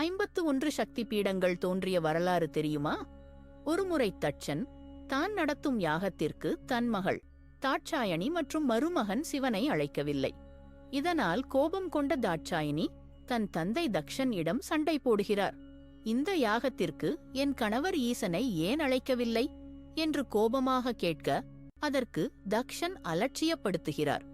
ஐம்பத்து ஒன்று சக்தி பீடங்கள் தோன்றிய வரலாறு தெரியுமா? ஒருமுறை தட்சன் தான் நடத்தும் யாகத்திற்கு தன் மகள் தாட்சாயணி மற்றும் மருமகன் சிவனை அழைக்கவில்லை. இதனால் கோபம் கொண்ட தாட்சாயினி தன் தந்தை தக்ஷன் இடம் சண்டை போடுகிறார். இந்த யாகத்திற்கு என் கணவர் ஈசனை ஏன் அழைக்கவில்லை? என்று கோபமாக கேட்க அதற்கு தக்ஷன் அலட்சியப்படுத்துகிறார்.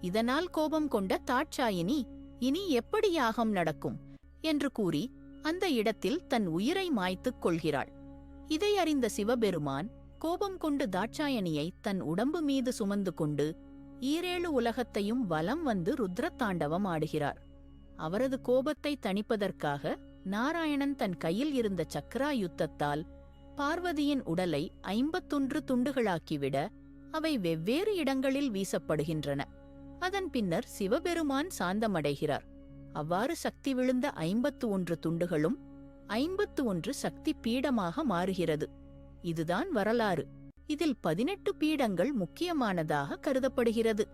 இதனால் கோபம் கொண்ட தாட்சாயினி இனி எப்படி யாகம் நடக்கும்? என்று கூறி அந்த இடத்தில் தன் உயிரை மாய்த்துக் கொள்கிறாள். இதை அறிந்த சிவபெருமான் கோபம் கொண்டு தாட்சாயணியை தன் உடம்பு மீது சுமந்து கொண்டு ஈரேழு உலகத்தையும் வலம் வந்து ருத்ரத்தாண்டவம் ஆடுகிறார். அவரது கோபத்தை தணிப்பதற்காக நாராயணன் தன் கையில் இருந்த சக்ரா யுத்தத்தால் பார்வதியின் உடலை ஐம்பத்தொன்று துண்டுகளாக்கிவிட அவை வெவ்வேறு இடங்களில் வீசப்படுகின்றன. அதன் பின்னர் சிவபெருமான் சாந்தமடைகிறார். அவ்வாறு சக்தி விழுந்த ஐம்பத்து ஒன்று துண்டுகளும் ஐம்பத்து ஒன்று சக்தி பீடமாக மாறுகிறது. இதுதான் வரலாறு. இதில் பதினெட்டு பீடங்கள் முக்கியமானதாக கருதப்படுகிறது.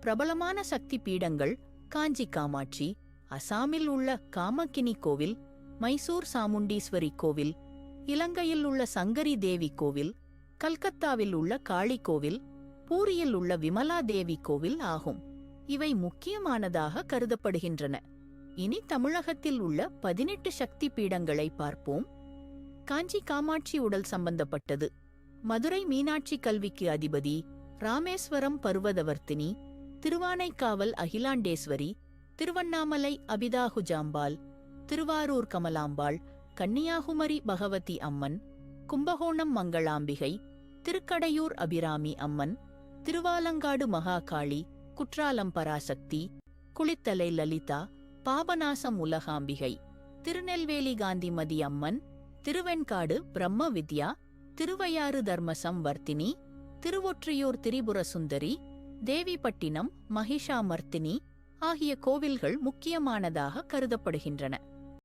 பிரபலமான சக்தி பீடங்கள் காஞ்சி காமாட்சி அசாமில் உள்ள காமக்கினி கோவில் மைசூர் சாமுண்டீஸ்வரி கோவில் இலங்கையில் உள்ள சங்கரி தேவி கோவில் கல்கத்தாவில் உள்ள காளி கோவில் பூரியில் உள்ள விமலா தேவி கோவில் ஆகும். இவை முக்கியமானதாக கருதப்படுகின்றன. இனி தமிழகத்தில் உள்ள பதினெட்டு சக்தி பீடங்களை பார்ப்போம். காஞ்சி காமாட்சி உடல் சம்பந்தப்பட்டது. மதுரை மீனாட்சி கல்விக்கு அதிபதி ராமேஸ்வரம் பர்வதவர்த்தினி திருவானைக்காவல் அகிலாண்டேஸ்வரி திருவண்ணாமலை அபிதாகுஜாம்பாள் திருவாரூர் கமலாம்பாள் கன்னியாகுமரி பகவதி அம்மன் கும்பகோணம் மங்களாம்பிகை திருக்கடையூர் அபிராமி அம்மன் திருவாலங்காடு மகாகாளி குற்றாலம் பராசக்தி குளித்தலை லலிதா பாபநாசம் உலகாம்பிகை திருநெல்வேலி காந்திமதி அம்மன் திருவெண்காடு பிரம்ம வித்யா திருவையாறு தர்மசம் வர்த்தினி திருவொற்றியூர் திரிபுர சுந்தரி தேவிப்பட்டினம் மகிஷாமர்த்தினி ஆகிய கோவில்கள் முக்கியமானதாக கருதப்படுகின்றன.